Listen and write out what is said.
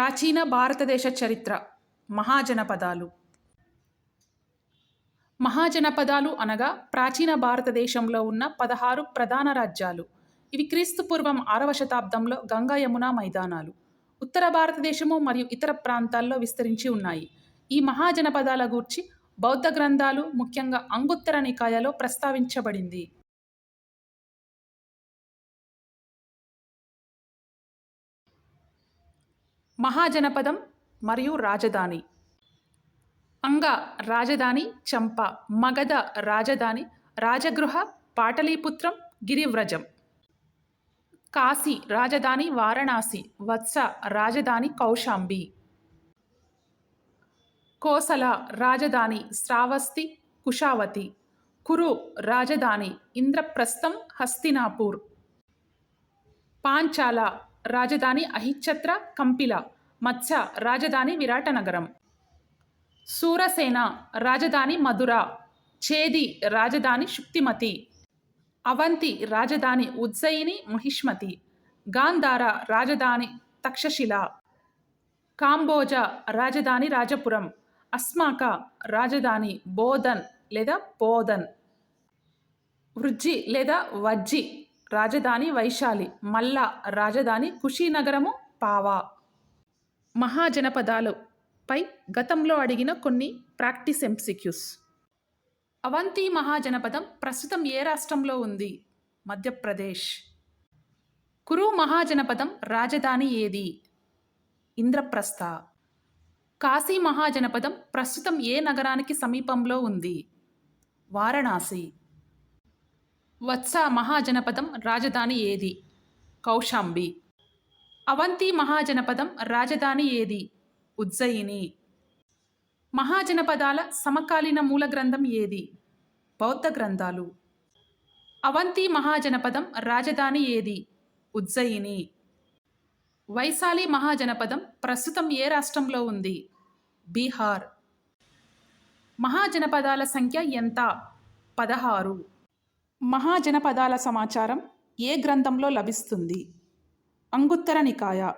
ప్రాచీన భారతదేశ చరిత్ర మహాజనపదాలు. మహాజనపదాలు అనగా ప్రాచీన భారతదేశంలో ఉన్న పదహారు ప్రధాన రాజ్యాలు. ఇవి క్రీస్తు పూర్వం ఆరవ శతాబ్దంలో గంగా యమున మైదానాలు. ఉత్తర భారతదేశము మరియు ఇతర ప్రాంతాల్లో విస్తరించి ఉన్నాయి. ఈ మహాజనపదాల గూర్చి బౌద్ధ గ్రంథాలు ముఖ్యంగా అంగుత్తర నికాయలో ప్రస్తావించబడింది. మహాజనపదం మరియు రాజధాని. అంగ రాజధాని చంప మగధ రాజధాని రాజగృహ పాటలీపుత్రం గిరివ్రజం. కాశీ రాజధాని వారణాసి వత్స రాజధాని కౌశాంబి. కోసల రాజధాని శ్రావస్తి కుషావతి. కురు రాజధాని ఇంద్రప్రస్థం హస్తినాపూర్. పాంచాల రాజధాని అహిచ్ఛత్ర కంపిల మత్స్య రాజధాని విరాటనగరం. సూరసేన రాజధాని మధుర చేది రాజధాని శుక్తిమతి. అవంతి రాజధాని ఉజ్జయిని మహిష్మతి. గాంధార రాజధాని తక్షశిల. కాంబోజ రాజధాని రాజపురం. అస్మాక రాజధాని బోధన్ లేదా బోధన్ వృజ్జి లేదా వజ్జి. రాజధాని వైశాలి మల్ల రాజధాని కుషీనగరము పావా. మహాజనపదాలు పై గతంలో అడిగిన కొన్ని ప్రాక్టీస్ ఎంసిక్యూస్. అవంతి మహాజనపదం ప్రస్తుతం ఏ రాష్ట్రంలో ఉంది? మధ్యప్రదేశ్. కురు మహాజనపదం రాజధాని ఏది? ఇంద్రప్రస్థ. కాశీ మహాజనపదం ప్రస్తుతం ఏ నగరానికి సమీపంలో ఉంది? వారణాసి. వత్స మహాజనపదం రాజధాని ఏది? కౌశాంబి. అవంతి మహాజనపదం రాజధాని ఏది? ఉజ్జయిని. మహాజనపదాల సమకాలీన మూల గ్రంథం ఏది? బౌద్ధ గ్రంథాలు. అవంతి మహాజనపదం రాజధాని ఏది? ఉజ్జయిని. వైశాలి మహాజనపదం ప్రస్తుతం ఏ రాష్ట్రంలో ఉంది? బీహార్. మహాజనపదాల సంఖ్య ఎంత? పదహారు. మహాజనపదాల సమాచారం ఏ గ్రంథంలో లభిస్తుంది? అంగుత్తర నికాయ